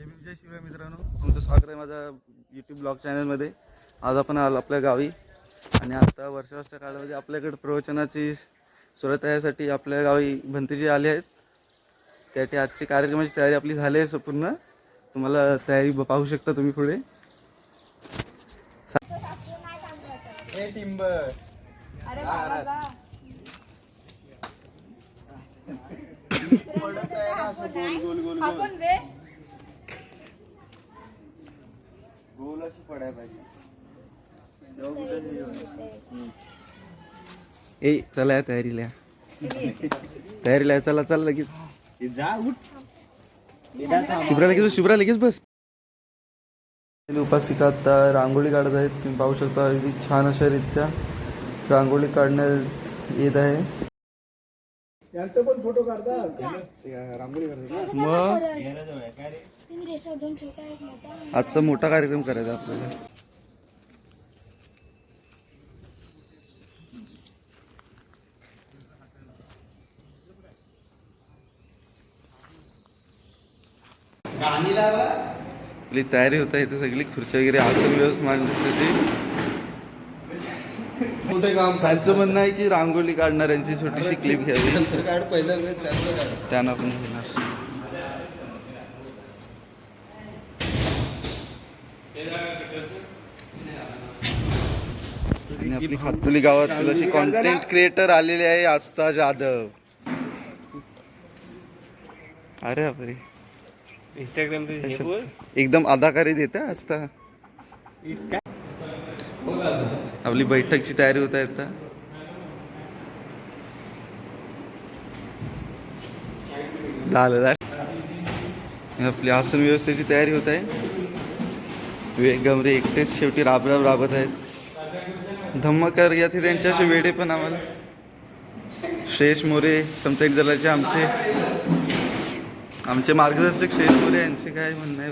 जय भीम जय शिवराय मित्रांनो. तुमचं स्वागत आहे माझ्या यूट्यूब ब्लॉग चॅनलमध्ये. आज आपण आलो आपल्या गावी. आणि आता वर्षाच्या काळामध्ये आपल्याकडे प्रवचनाची सुरुवात यासाठी आपल्या गावी भंतीजी आले आहेत. त्यासाठी आजची कार्यक्रमाची तयारी आपली झाली आहे पूर्ण तुम्हाला तयारी ब- पाहू शकता तुम्ही पुढे. हे टिंबर. आपण गोल पडायला पाहिजे. ए चला या तयारीला. या. तयारीला चला चला लगेच. जा उठ. शुभ्रा लगेच शुभ्रा लगेच बस. उपासिका आता रांगोळी काढत आहेत तुम्ही पाहू शकता अगदी छान अशा रित्या रांगोळी काढण्यात येत आहे. यांचं पण फोटो काढतात रांगोळी काढतात मग आजचा मोठा कार्यक्रम करायचा आपल्याला. आपली तयारी होत आहे इथे सगळी खुर्च्या वगैरे आसन व्यवस्था मांडण्यासाठी मोठे काम. त्यांचं म्हणणं आहे की रांगोळी काढणाऱ्यांची छोटीशी क्लिप घ्यावी. त्यांना पण घेणार आणि आपली खातुली गावात अशी कॉन्टेंट क्रिएटर आलेले आहे आस्था जाधव. अरे बापरे. इंस्टाग्राम एकदम अदाकारी देते आस्था. आपली बैठकची तयारी होत आहे आता. झालं झालं. आपली आसन व्यवस्थेची तयारी होत आहे. विवेक गमरे एकटेच शेवटी राबराब राबत आहेत. धम्मकर याथे त्यांच्याशी वेडे पण आम्हाला. शेष मोरे समतेक दलाचे आमचे. आमचे मार्गदर्शक शेष मोरे यांचे काय म्हणणं आहे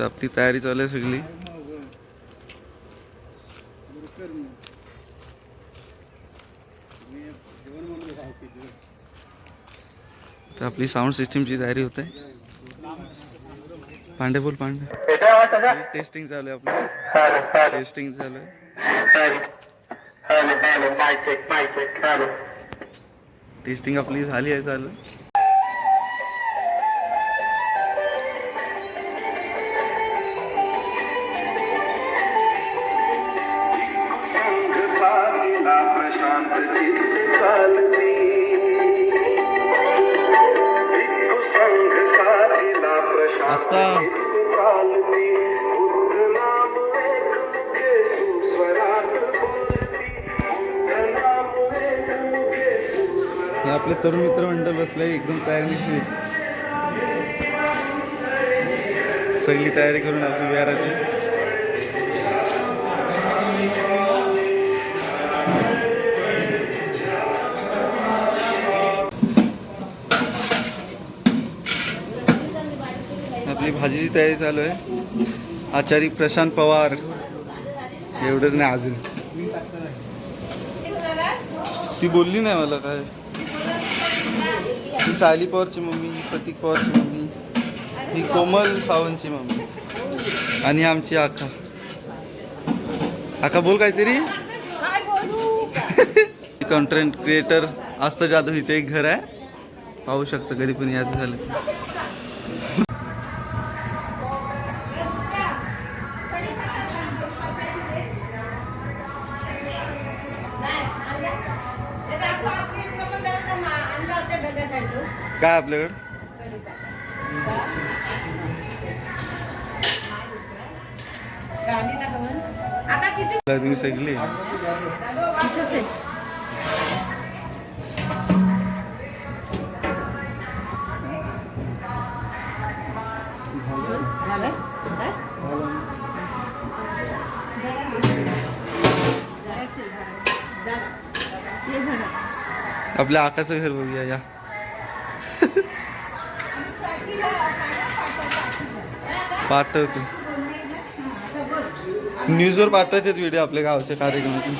तर आपली तयारी चालू आहे सगळी. तर आपली साऊंड सिस्टीमची तयारी होते. पांडे बोल पांडे. टेस्टिंग चालू आहे आपलं. टेस्टिंग चालू आहे. टेस्टिंग आपली झाली आहे चालू आपले तरुण मित्र मंडळ बसले एकदम तयारीशी सगळी तयारी करून आपली विहाराची. आपली भाजीची तयारी चालू आहे. आचारी प्रशांत पवार. एवढंच नाही अजून. ती बोलली नाही मला काय. ही सायली पवारची मम्मी ही प्रतीक पवारची मम्मी ही कोमल सावंतची मम्मी. आणि आमची आका. आका बोल काहीतरी. कंटेंट क्रिएटर आस्था जाधव हिचं एक घर आहे. पाहू शकतं कधी पण याचं झालं. काय आपल्याकडं? तुम्ही सगळी. आहे आपल्या आकाचं घर बघूया या. पाठवतो. न्यूजवर पाठवायचेच व्हिडिओ आपल्या गावच्या कार्यक्रमाचे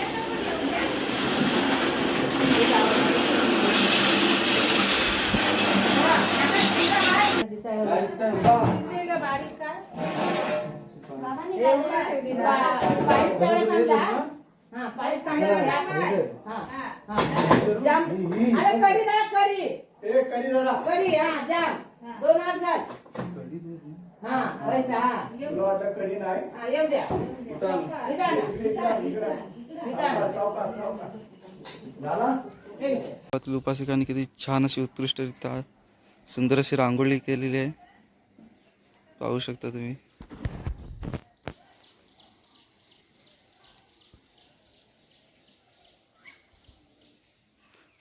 अरे कडी कडी. कडी हा जाम दोन हात हा हा, येऊ द्या. इथं आणा. गावातील उपासकांनी किती छान अशी उत्कृष्टरित्या सुंदर अशी रांगोळी केलेली आहे. पाहू शकता तुम्ही.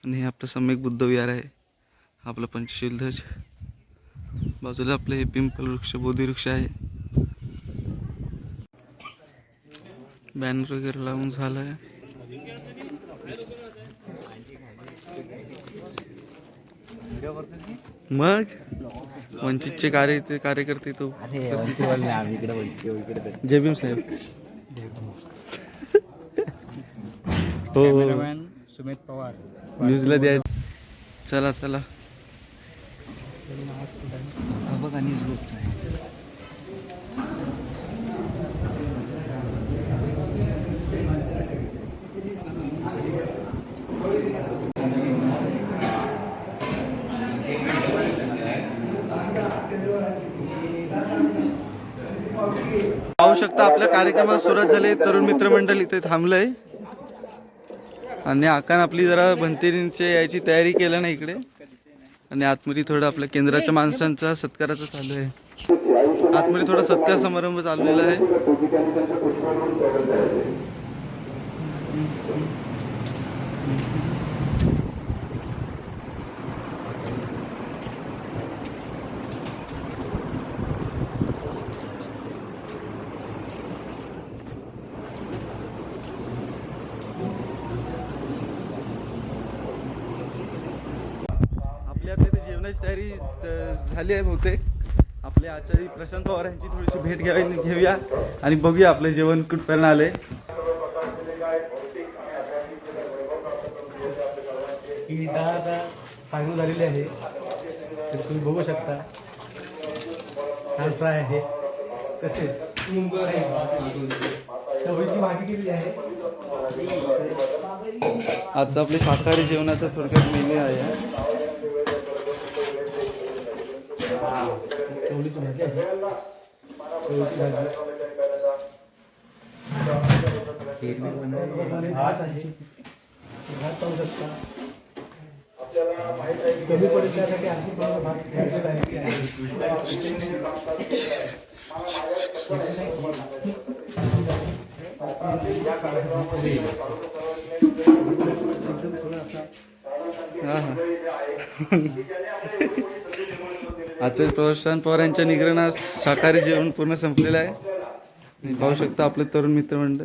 आणि हे आपलं सम्यक बुद्ध विहार आहे. आपला पंचशील ध्वज. बाजूला आपले हे पिंपल वृक्ष बोधी वृक्ष आहे. बॅनर वगैरे लावून झालं आहे मग? वंचितचे कार्य ते. कार्यकर्ते तो जय भीम साहेब. हो हो. सुमित पवार. न्यूजला द्यायचं. चला चला. पाहू शकता आपल्या कार्यक्रमात सुरुवात झाली. तरुण मित्रमंडळ इथे थांबलंय. आणि आकान आपली जरा भंतेरींचे यायची तयारी केलं ना इकडे. आणि आतमध्ये थोडं आपल्या केंद्राच्या माणसांचा सत्काराचं चालू आहे. आतमध्ये थोडा सत्कार समारंभ चाललेला आहे आपल्या जेवणाची तयारी झाली आहे बहुतेक. आपले आचार्य प्रशांत पवार यांची थोडीशी भेट घ्यावी घेऊया आणि बघूया आपलं जेवण कुठपर्यंत आले ही डाळ आता फायनल झालेली आहे. तर तुम्ही बघू शकता. छान फ्राय आहे. तसेच चवळीची भाजी केलेली आहे. आजचं आपले शाकाहारी जेवणाचा थोडक्यात मेन्यू आहे. चवळीची भाजी आहे चवळीची भाजी भात आहे भात पाहू शकता कमी पडेल त्यासाठी आणखी थोडा भात घेतलेला आहे एकदम थोडा असा हा हा। आचार्य प्रशांत पवार यांच्या निग्रहणास शाकाहारी जेवण पूर्ण संपलेलं आहे. आणि पाहू शकता आपले तरुण मित्रमंडळ.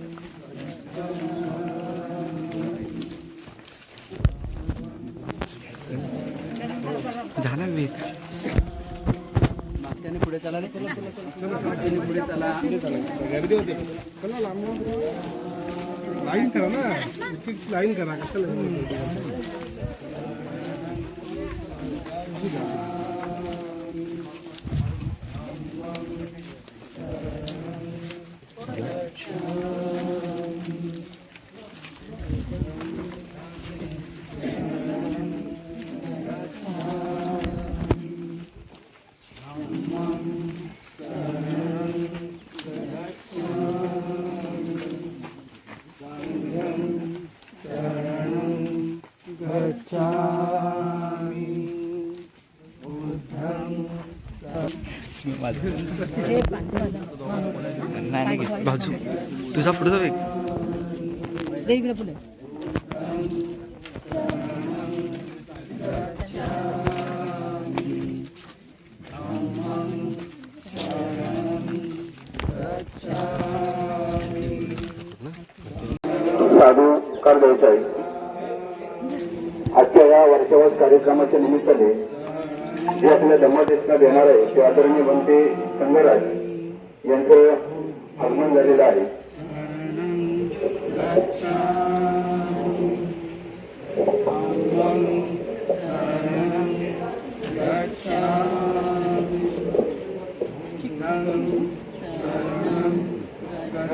डाळ कुठे डाळ रवीम झाला मी पुढे चला रे चला चला चला पुढे चला गर्दी होते लाईन करा ना इतकी लाईन करा कशाला नाही नाही बाजू. तुझा पुढचा वेग. साधू कार द्यायचा आहे आजच्या या वर्षावास कार्यक्रमाच्या निमित्ताने जे आपल्या धम्मदेशना देणार आहे ते आदरणीय बनते संगराज यांचं आगमन झालेलं आहे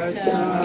Yeah.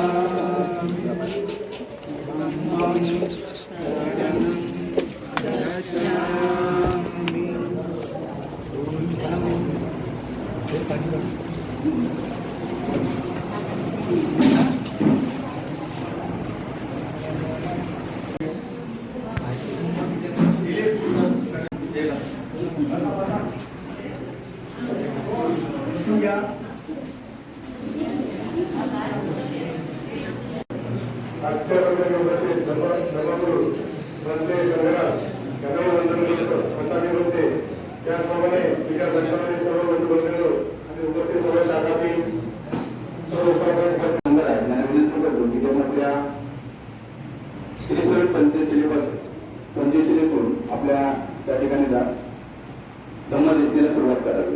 श्रीस्वरूप पंचशिलेपासून पंचशिलेतून आपल्या त्या ठिकाणी जा. धम्मदिसनीला सुरुवात करावी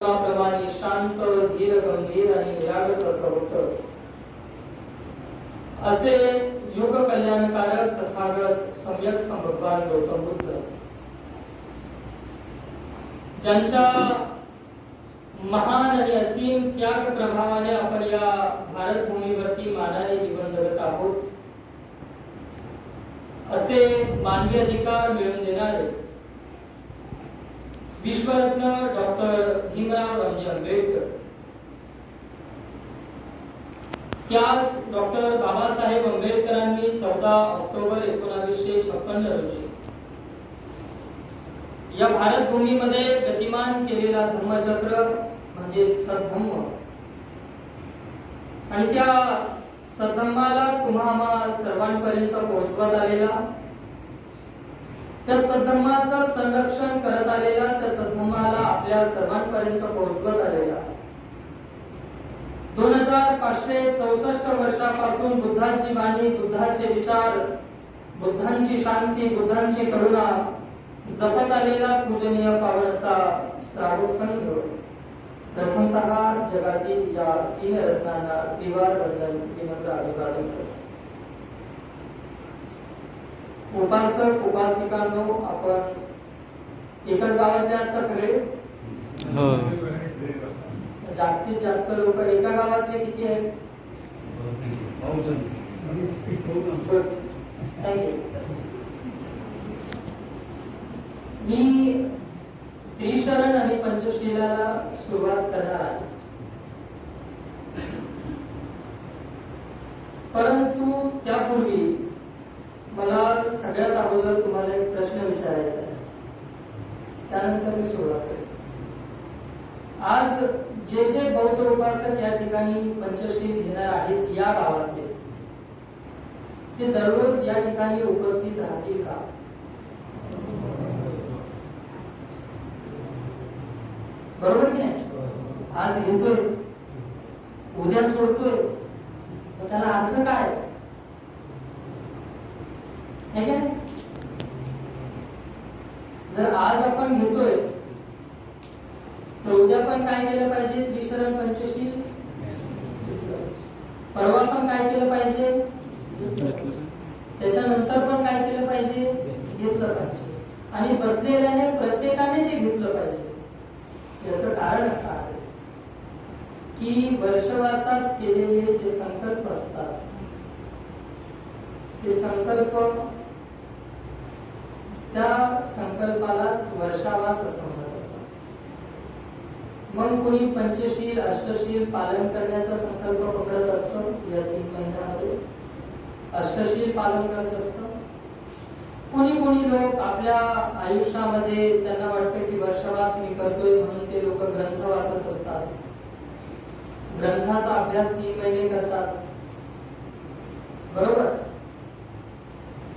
प्रमाणे शांत, धीर गंभीर आणि निरागस असं होतं असे युग कल्याणकारक तथागत सम्यक समभगवान गौतम बुद्ध. ज्यांच्या महान आणि असीम त्याग प्रभावाने आपण या भारत भूमीवरती मानाने जीवन जगत आहोत. असे मानवी अधिकार मिळवून देणारे विश्वरत्न डॉक्टर भीमराव रामजी आंबेडकर त्याच डॉक्टर बाबासाहेब आंबेडकरांनी चौदा ऑक्टोबर एकोणावीसशे छप्पन्न रोजी या भारत भूमीमध्ये गतिमान केलेला धम्मचक्र म्हणजे सद्धम्म आणि त्या सद्धम्माला तुम्हा आम्हा सर्वांपर्यंत पोहोचवत आलेला त्या सद्धम्माचं संरक्षण करत आलेला त्या सद्धम्माला आपल्या सर्वांपर्यंत पोहोचवत आलेला. दोन हजार पाचशे चौसष्ट वर्षापासून बुद्धाची वाणी बुद्धाचे विचार बुद्धांची शांती बुद्धांची करुणा जपत आलेला पूजनीय पावन असा श्रावक संघ. प्रथमतः जगातील या तीन रत्नांना त्रिवार वंदन विनम्र अभिवादन करतो उपासक उपासिकांनो आपण एकच गावातले आहात का सगळे? हो. जास्तीत जास्त लोक एका गावातले किती आहेत? मी पंचशिलाला सुरुवात करणार परंतु त्यापूर्वी मला सगळ्यात अगोदर तुम्हाला एक प्रश्न विचारायचा आहे. त्यानंतर मी सुरुवात करेन. आज जे जे बौद्ध उपासक या ठिकाणी पंचशील घेणार आहेत या गावातले ते दररोज या ठिकाणी उपस्थित राहतील का? बरोबर की नाही? आज घेतोय उद्या सोडतोय. तर त्याला अर्थ काय? जर आज आपण घेतोय तर उद्या पण काय केलं पाहिजे? त्रिशरण पंचशील? परवा पण काय केलं पाहिजे? त्याच्यानंतर पण काय केलं पाहिजे? घेतलं पाहिजे. आणि बसलेल्याने प्रत्येकाने ते घेतलं पाहिजे. याचं कारण असं आहे की वर्षवासात केलेले जे संकल्प असतात ते संकल्प त्या संकल्पालाच वर्षावास असं म्हणत असतात. मग कोणी पंचशील अष्टशील पालन करण्याचा संकल्प पकडत असतो या तीन महिन्यामध्ये. अष्टशील पालन करत असतं. कोणी कोणी लोक आपल्या आयुष्यामध्ये त्यांना वाटतं की वर्षवास मी करतोय म्हणून ते लोक ग्रंथ वाचत असतात. ग्रंथाचा अभ्यास तीन महिने करतात. बरोबर?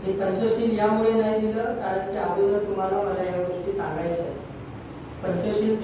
मी पंचशील यामुळे नाही दिलं कारण की अगोदर तुम्हाला मला या गोष्टी सांगायच्या आहेत. पंचशील